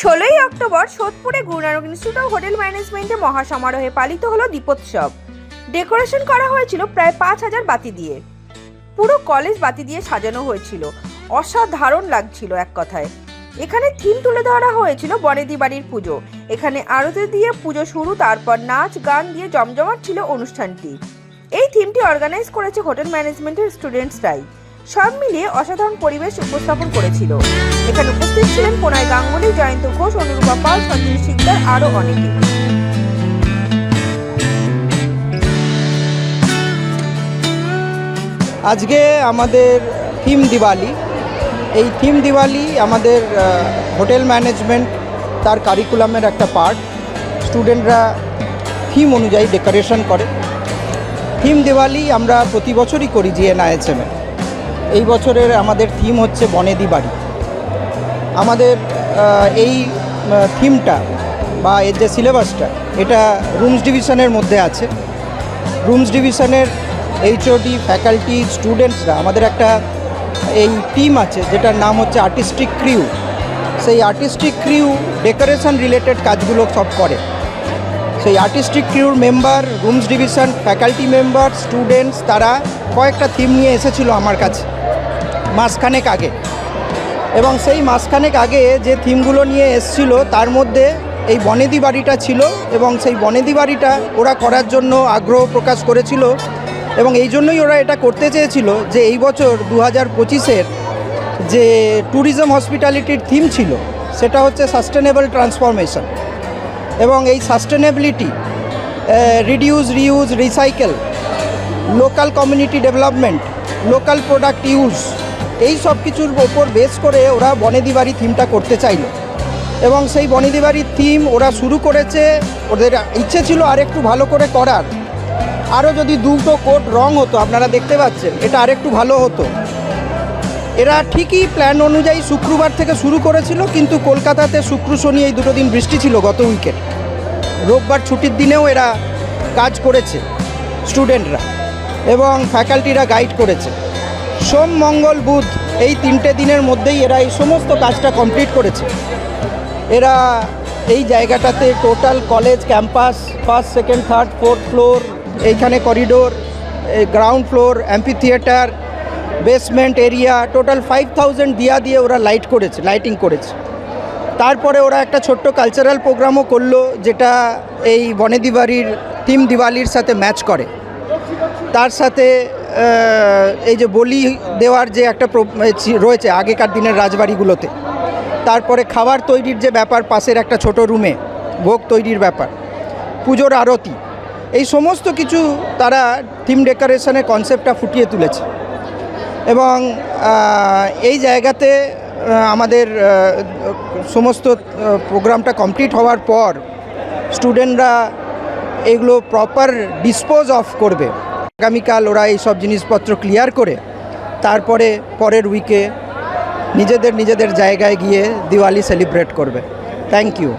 ষোলোই অক্টোবর সোদপুরে Guru Nanak institute of hotel ম্যানেজমেন্টে মহাসমারোহে পালিত হলো দীপোৎসব। ডেকোরেশন করা হয়েছিল প্রায় পাঁচ হাজার বাতি দিয়ে। পুরো কলেজ বাতি দিয়ে সাজানো হয়েছিল। অসাধারণ লাগছিল এক কথায়। এখানে থিম তুলে ধরা হয়েছিল বনেদি বাড়ির পুজো। এখানে আরতি দিয়ে পুজো শুরু, তারপর নাচ, গান দিয়ে জমজমাট ছিল অনুষ্ঠানটি। এই থিমটি অর্গানাইজ করেছে হোটেল ম্যানেজমেন্টের স্টুডেন্টসরাই। সব মিলিয়ে অসাধারণ পরিবেশ উপস্থাপন করেছিল। এখানে উপস্থিত ছিলেন পোনাই গাঙ্গুলি, জয়ন্ত ঘোষ, অনুরূপা পাল সঞ্জয় সিকদার আরও অনেকে। আজকে আমাদের থিম দিওয়ালি। এই থিম দিওয়ালি আমাদের হোটেল ম্যানেজমেন্ট তার কারিকুলামের একটা পার্ট। স্টুডেন্টরা থিম অনুযায়ী ডেকোরেশন করে। থিম দিওয়ালি আমরা প্রতি বছরই করি জিএনআইএসএমে এই বছরের আমাদের থিম হচ্ছে বনেদি বাড়ি। আমাদের এই থিমটা বা এর যে সিলেবাসটা এটা রুমস ডিভিশনের মধ্যে আছে। রুমস ডিভিশনের এইচওডি ফ্যাকাল্টি স্টুডেন্টসরা আমাদের একটা এই টিম আছে, যেটার নাম হচ্ছে আর্টিস্টিক ক্রিউ সেই আর্টিস্টিক ক্রিউ ডেকোরেশন রিলেটেড কাজগুলো সব করে। সেই artistic ক্রিউর member rooms division faculty member students তারা কয়েকটা থিম নিয়ে এসেছিল আমার কাছে, মাসখানেক আগে। এবং সেই মাসখানেক আগে যে থিমগুলো নিয়ে এসছিল, তার মধ্যে এই বনেদি বাড়িটা ছিল এবং সেই বনেদি বাড়িটা ওরা করার জন্য আগ্রহ প্রকাশ করেছিল এবং এই জন্যই ওরা এটা করতে চেয়েছিল যে এই বছর দু হাজার পঁচিশের যে ট্যুরিজম হসপিটালিটির থিম ছিল, সেটা হচ্ছে সাস্টেনেবল ট্রান্সফরমেশন এবং এই sustainability reduce reuse recycle local community development local product use এই সব কিছুর ওপর বেস করে ওরা বনেদি বাড়ি থিমটা করতে চাইলো। এবং সেই বনেদি বাড়ির থিম ওরা শুরু করেছে, ওদের ইচ্ছে ছিল আরেকটু ভালো করে করার। আরও যদি দুটো কোট রং হতো, আপনারা দেখতে পাচ্ছেন, এটা আরেকটু ভালো হতো। এরা ঠিকই প্ল্যান অনুযায়ী শুক্রবার থেকে শুরু করেছিল, কিন্তু কলকাতাতে শুক্র, শনি এই দুটো দিন বৃষ্টি ছিল গত উইকেট রোববার ছুটির দিনেও এরা কাজ করেছে স্টুডেন্টরা এবং ফ্যাকাল্টিরা গাইড করেছে। সোম, মঙ্গল, বুধ এই তিনটে দিনের মধ্যেই এরা এই সমস্ত কাজটা কমপ্লিট করেছে। এরা এই জায়গাটাতে total college campus first second third fourth floor এইখানে corridor ground floor amphitheatre basement area total five thousand দিয়া দিয়ে ওরা লাইট করেছে লাইটিং করেছে। তারপরে ওরা একটা ছোট্ট কালচারাল প্রোগ্রামও করল, যেটা এই বনেদি বাড়ির থিম দিওয়ালির সাথে ম্যাচ করে। তার সাথে এই যে বলি দেওয়ার যে একটা রয়েছে আগেকার দিনের রাজবাড়িগুলোতে। তারপরে খাবার তৈরির যে ব্যাপার, পাশের একটা ছোট রুমে ভোগ তৈরির ব্যাপার, পুজোর আরতি। এই সমস্ত কিছু তারা থিম ডেকোরেশনের কনসেপ্টটা ফুটিয়ে তুলেছে। এবং এই জায়গাতে আমাদের সমস্ত প্রোগ্রামটা কমপ্লিট হওয়ার পর স্টুডেন্টরা এগুলো প্রপার ডিসপোজ অফ করবে। আগামীকাল ওরা এই সব জিনিসপত্র ক্লিয়ার করে তারপরে পরের উইকে নিজেদের নিজেদের জায়গায় গিয়ে দিওয়ালি সেলিব্রেট করবে। থ্যাংক ইউ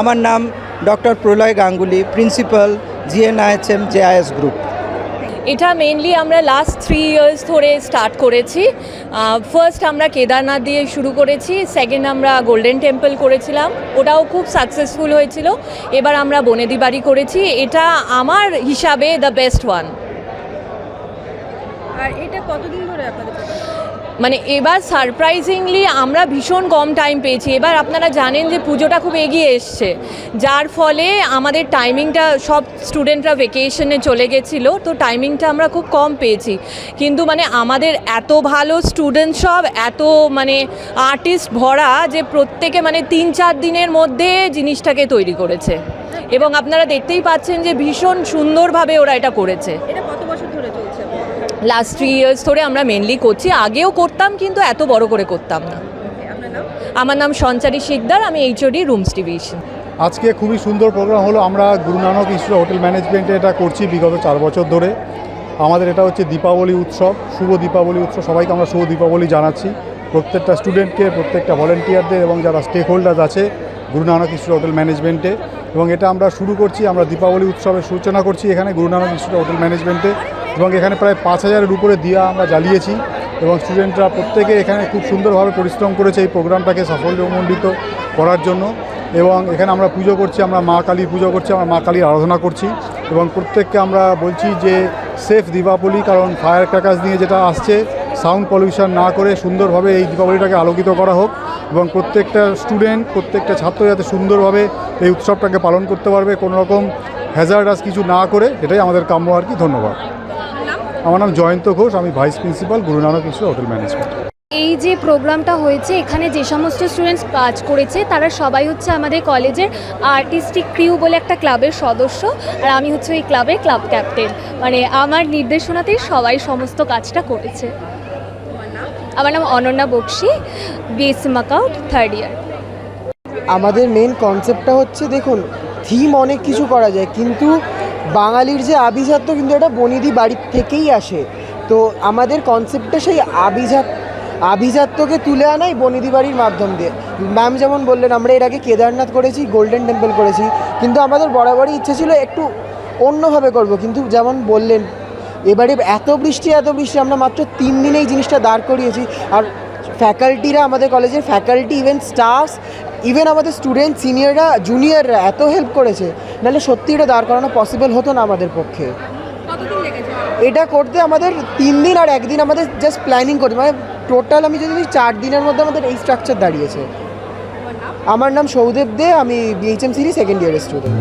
আমার নাম doctor Pralay Ganguly principal GNIHM JIS group এটা মেনলি আমরা লাস্ট থ্রি ইয়ার্স ধরে স্টার্ট করেছি। ফার্স্ট আমরা কেদারনাথ দিয়ে শুরু করেছি সেকেন্ড আমরা গোল্ডেন টেম্পল করেছিলাম, ওটাও খুব সাকসেসফুল হয়েছিল। এবার আমরা বনেদি বাড়ি করেছি, এটা আমার হিসাবে দ্য বেস্ট ওয়ান আর এটা কতদিন ধরে আপনাদের মানে এবার সারপ্রাইজিংলি আমরা ভীষণ কম টাইম পেয়েছি। এবার আপনারা জানেন যে পুজোটা খুব এগিয়ে এসছে। যার ফলে আমাদের টাইমিংটা সব স্টুডেন্টরা ভেকেশনে চলে গেছিল, তো টাইমিংটা আমরা খুব কম পেয়েছি। কিন্তু মানে আমাদের এত ভালো স্টুডেন্ট সব, এত মানে আর্টিস্ট ভরা যে প্রত্যেকে মানে তিন চার দিনের মধ্যে জিনিসটাকে তৈরি করেছে। এবং আপনারা দেখতেই পাচ্ছেন যে ভীষণ সুন্দরভাবে ওরা এটা করেছে এটা কত বছর ধরে চলছে লাস্ট থ্রি ইয়ার্স ধরে আমরা মেনলি করছি। আগেও করতাম কিন্তু এত বড় করে করতাম না। আমার নাম সঞ্চারী শিকদার আমি এইচওডি রুমস ডিভিশন আজকে খুবই সুন্দর প্রোগ্রাম হলো আমরা গুরু নানক ইনস্টিটিউট হোটেল ম্যানেজমেন্টে এটা করছি বিগত চার বছর ধরে। আমাদের এটা হচ্ছে দীপাবলি উৎসব শুভ দীপাবলি উৎসব সবাইকে আমরা শুভ দীপাবলি জানাচ্ছি। প্রত্যেকটা স্টুডেন্টকে প্রত্যেকটা ভলেন্টিয়ারদের এবং যারা স্টেক হোল্ডার আছে গুরু নানক ইনস্টিটিউট হোটেল ম্যানেজমেন্টে এবং এটা আমরা শুরু করছি আমরা দীপাবলি উৎসবের সূচনা করছি এখানে গুরু নানক ইনস্টিটিউট হোটেল ম্যানেজমেন্টে এবং এখানে প্রায় পাঁচ হাজারের উপরে দিয়া আমরা জ্বালিয়েছি এবং স্টুডেন্টরা প্রত্যেকে এখানে খুব সুন্দরভাবে পরিশ্রম করেছে এই প্রোগ্রামটাকে সাফল্যমণ্ডিত করার জন্য এবং এখানে আমরা পুজো করছি, আমরা মা কালীর পুজো করছি, আমরা মা কালীর আরাধনা করছি এবং প্রত্যেককে আমরা বলছি যে সেফ দীপাবলি কারণ ফায়ার ক্র্যাকার্স নিয়ে যেটা আসছে সাউন্ড পলিউশন না করে সুন্দরভাবে এই দীপাবলিটাকে আলোকিত করা হোক এবং প্রত্যেকটা স্টুডেন্ট প্রত্যেকটা ছাত্র যাতে সুন্দরভাবে এই উৎসবটাকে পালন করতে পারবে কোনো রকম হ্যাজার্ডাস কিছু না করে, এটাই আমাদের কাম্য আর কি, ধন্যবাদ। আমার নাম জয়ন্ত ঘোষ আমি vice principal Guru Nanak institute hotel management. এই যে প্রোগ্রামটা হয়েছে এখানে যে সমস্ত স্টুডেন্টস কাজ করেছে তারা সবাই হচ্ছে আমাদের কলেজের আর্টিস্টিক ক্রিউ বলে একটা ক্লাবের সদস্য আর আমি হচ্ছে ওই ক্লাবের ক্লাব ক্যাপ্টেন মানে আমার নির্দেশনাতেই সবাই সমস্ত কাজটা করেছে। আমার নাম Ananya Bakshi BSc MAKAUT third year আমাদের মেন কনসেপ্টটা হচ্ছে দেখুন থিম অনেক কিছু করা যায় কিন্তু বাঙালির যে আভিজাত্য কিন্তু এটা বনিদি বাড়ির থেকেই আসে। তো আমাদের কনসেপ্টটা সেই আভিজাত, আভিজাত্যকে তুলে আনাই বনিদি বাড়ির মাধ্যম দিয়ে। ম্যাম যেমন বললেন, আমরা এর আগে কেদারনাথ করেছি গোল্ডেন টেম্পল করেছি, কিন্তু আমাদের বরাবরই ইচ্ছে ছিল একটু অন্যভাবে করব। কিন্তু যেমন বললেন, এবারে এত বৃষ্টি এত বৃষ্টি, আমরা মাত্র তিন দিনেই জিনিসটা দাঁড় করিয়েছি। আর ফ্যাকাল্টিরা আমাদের কলেজের ফ্যাকাল্টি ইভেন স্টাফস ইভেন আমাদের স্টুডেন্ট সিনিয়ররা জুনিয়ররা এত হেল্প করেছে নাহলে সত্যি এটা দাঁড় করানো পসিবল হতো না আমাদের পক্ষে। এটা করতে আমাদের তিন দিন আর একদিন আমাদের জাস্ট প্ল্যানিং করতে মানে টোটাল আমি যদি চার দিনের মধ্যে আমাদের এই স্ট্রাকচার দাঁড়িয়েছে। আমার নাম সৌদেব দে আমি বিএইচএম সিরি সেকেন্ড ইয়ারের স্টুডেন্ট